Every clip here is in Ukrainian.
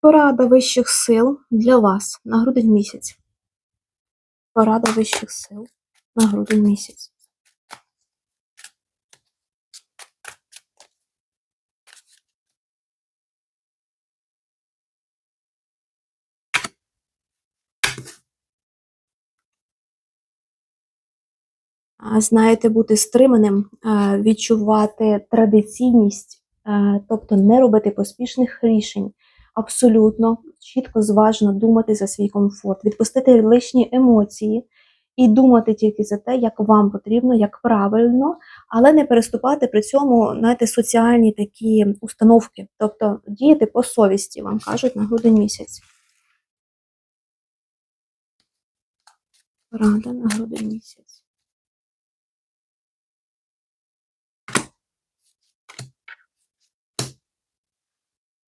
Порада вищих сил для вас на грудень місяць. Порада вищих сил на грудень місяць. Знаєте, бути стриманим, відчувати традиційність, тобто не робити поспішних рішень, абсолютно чітко, зважно думати за свій комфорт, відпустити лишні емоції і думати тільки за те, як вам потрібно, як правильно, але не переступати при цьому, знаєте, соціальні такі установки, тобто діяти по совісті, вам кажуть на грудень місяць. Рада на грудень місяць.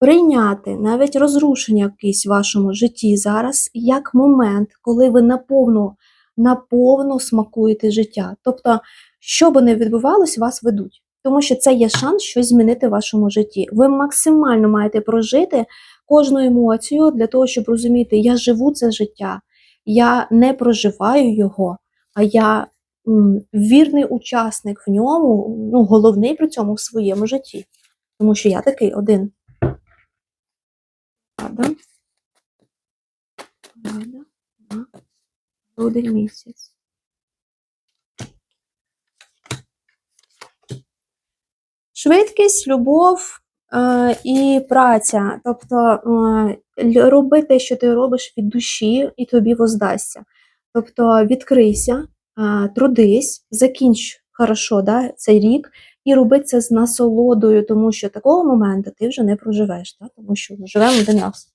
Прийняти навіть розрушення якесь в вашому житті зараз як момент, коли ви наповну, наповну смакуєте життя. Тобто, що би не відбувалось, вас ведуть. Тому що це є шанс щось змінити в вашому житті. Ви максимально маєте прожити кожну емоцію для того, щоб розуміти, я живу це життя, я не проживаю його, а я м, вірний учасник в ньому, ну, головний при цьому в своєму житті. Тому що я такий один. Рада. Рада на грудень місяць. Швидкість, любов е, і праця. Тобто е, роби те, що ти робиш від душі, і тобі воздасться. Тобто відкрийся, е, трудись, закінч хорошо да, цей рік і роби це з насолодою, тому що такого моменту ти вже не проживеш, да, тому що ми живемо один раз.